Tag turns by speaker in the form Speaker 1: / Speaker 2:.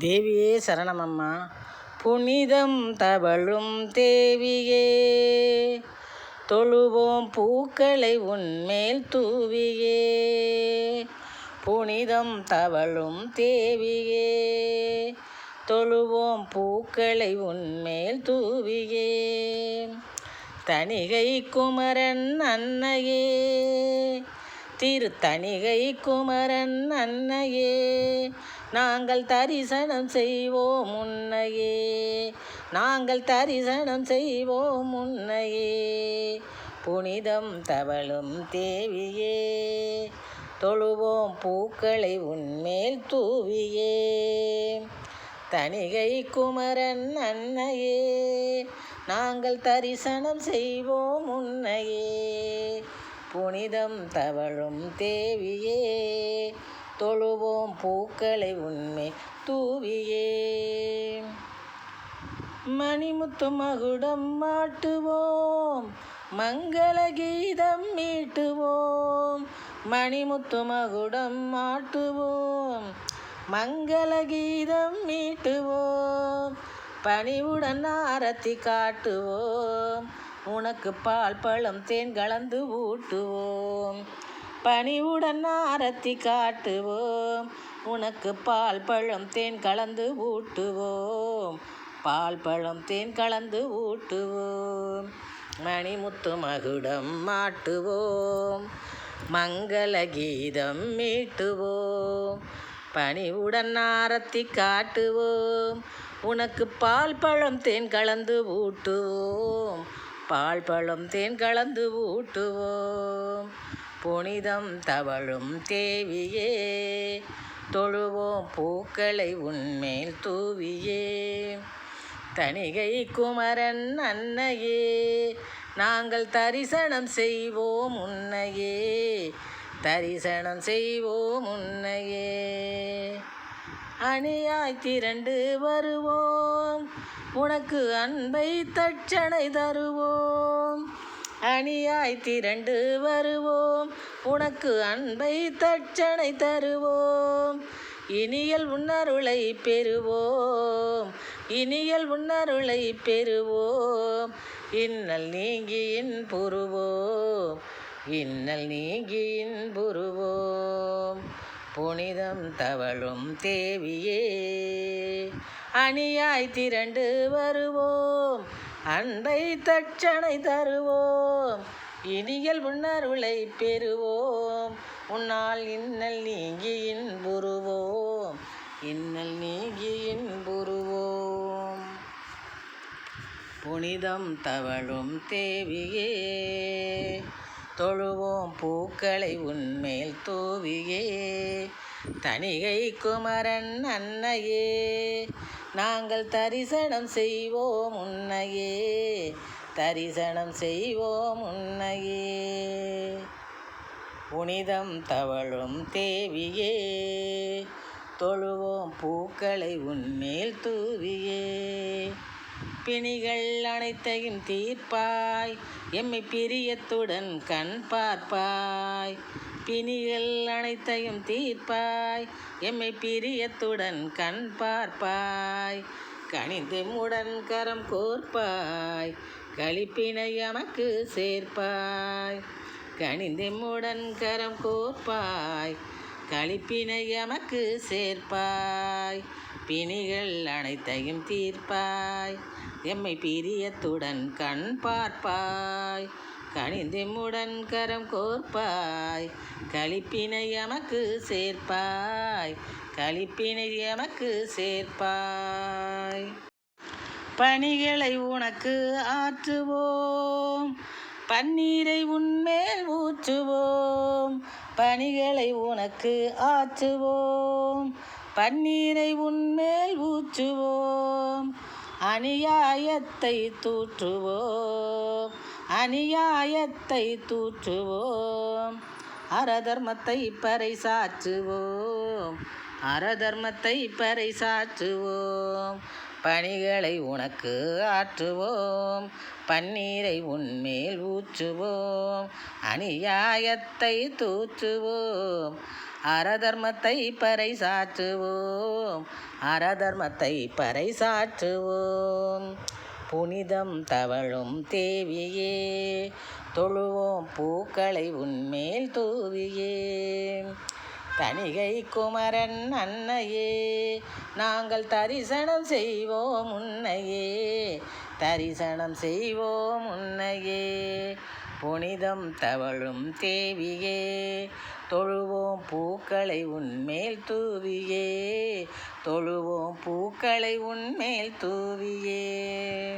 Speaker 1: தேவியே சரணமம்மா. புனிதம் தவழும் தேவியே. தொழுவோம் பூக்களை உன்மேல் தூவியே. புனிதம் தவழும் தேவியே. தொழுவோம் பூக்களை உன்மேல் தூவியே. தணிகை குமரன் அன்னையே. திருத்தணிகை குமரன் அன்னையே. நாங்கள் தரிசனம் செய்வோம் முன்னையே நாங்கள் தரிசனம் செய்வோம் முன்னையே புனிதம் தவழும் தேவியே. தொழுவோம் பூக்களை உன்மேல் தூவியே. தணிகை குமரன் அன்னையே. நாங்கள் தரிசனம் செய்வோம் முன்னையே புனிதம் தவழும் தேவியே. தொழுவோம் பூக்களை உண்மை தூவியே. மணிமுத்து மகுடம் மாட்டுவோம் மங்கள கீதம் மீட்டுவோம் மணிமுத்து மகுடம் மாட்டுவோம் மங்கள கீதம் மீட்டுவோம் பணிவுடன் ஆரத்தி காட்டுவோம் உனக்கு பால் பழம் தேன் கலந்து ஊட்டுவோம். பணிவுடன் ஆரத்தி காட்டுவோம். உனக்கு பால் பழம் தேன் கலந்து ஊட்டுவோம். பால் பழம் தேன் கலந்து ஊட்டுவோம். மணிமுத்து மகுடம் மாட்டுவோம். மங்கள கீதம் மீட்டுவோம். பணிவுடன் ஆரத்தி காட்டுவோம். உனக்கு பால் பழம் தேன் கலந்து ஊட்டுவோம். பால் பழம் தேன் கலந்து ஊட்டுவோம். புனிதம் தவழும் தேவியே தொழுவோம் பூக்களை உன்மேல் தூவியே. தணிகை குமரன் அன்னையே நாங்கள் தரிசனம் செய்வோம் உன்னையே. தரிசனம் செய்வோம் உன்னையே. அணியாய் திரண்டு வருவோம் உனக்கு அன்பை தட்சணை தருவோம். அணியாய் திரண்டு வருவோம். உனக்கு அன்பை தட்சணை தருவோம். இனியல் உன்னருளை பெறுவோம். இனியல் உன்னருளை பெறுவோம். இன்னல் நீங்கியின் புருவோம். இன்னல் நீங்கியின் புருவோம். புனிதம் தவழும் தேவியே அணியாய் திரண்டு வருவோம். அன்பை தட்சணை தருவோம். இனியல் உன்னருளை பெறுவோம். உன்னால் இன்னல் நீங்கி இன்புறுவோம். இன்னல் நீங்கி இன்புறுவோம். புனிதம் தவழும் தேவியே தொழுவோம் பூக்களை உன்மேல் தூவியே. தணிகை குமரன் அன்னையே நாங்கள் தரிசனம் செய்வோம் உன்னையே. தரிசனம் செய்வோம் உன்னையே. புனிதம் தவழும் தேவியே. தொழுவோம் பூக்களை உன்மேல் தூவியே. பிணிகள் அனைத்தையும் தீர்ப்பாய். எம்மை பிரியத்துடன் கண் பார்ப்பாய். பிணிகள் அனைத்தையும் தீர்ப்பாய். எம்மை பிரியத்துடன் கண் பார்ப்பாய். கணிந்து முடன் கரம் கோர்ப்பாய். கழிப்பினை எமக்கு சேர்ப்பாய். கணிந்து முடன் கரம் கோர்ப்பாய். கழிப்பினை எமக்கு சேர்ப்பாய். பிணிகள் அனைத்தையும் தீர்ப்பாய். எம்மை பிரியத்துடன் கண் பார்ப்பாய். கணிந்தெம்முடன் கரம் கோர்ப்பாய். கழிப்பினை எமக்கு சேர்ப்பாய். கழிப்பினை எமக்கு சேர்ப்பாய். பணிகளை உனக்கு ஆற்றுவோம். பன்னீரை உன்மேல் ஊற்றுவோம். பணிகளை உனக்கு ஆற்றுவோம். பன்னீரை உன்மேல் ஊற்றுவோம். அநியாயத்தை தூற்றுவோம். அநியாயத்தை தூற்றுவோம். அறதர்மத்தை பறை சாற்றுவோம் அறதர்மத்தை பறை சாற்றுவோம் பணிகளை உனக்கு ஆற்றுவோம். பன்னீரை உன்மேல் ஊற்றுவோம். அநியாயத்தை தூற்றுவோம். அறதர்மத்தை பறைசாற்றுவோம். அறதர்மத்தை பறைசாற்றுவோம். புனிதம் தவழும் தேவியே தொழுவோம் பூக்களை உன்மேல் தூவியே. தணிகை குமரன் அன்னையே நாங்கள் தரிசனம் செய்வோம் உன்னையே. தரிசனம் செய்வோம் உன்னையே. புனிதம் தவழும் தேவியே. தொழுவோம் பூக்களை உன்மேல் தூவியே. தொழுவோம் பூக்களை உன்மேல் தூவியே.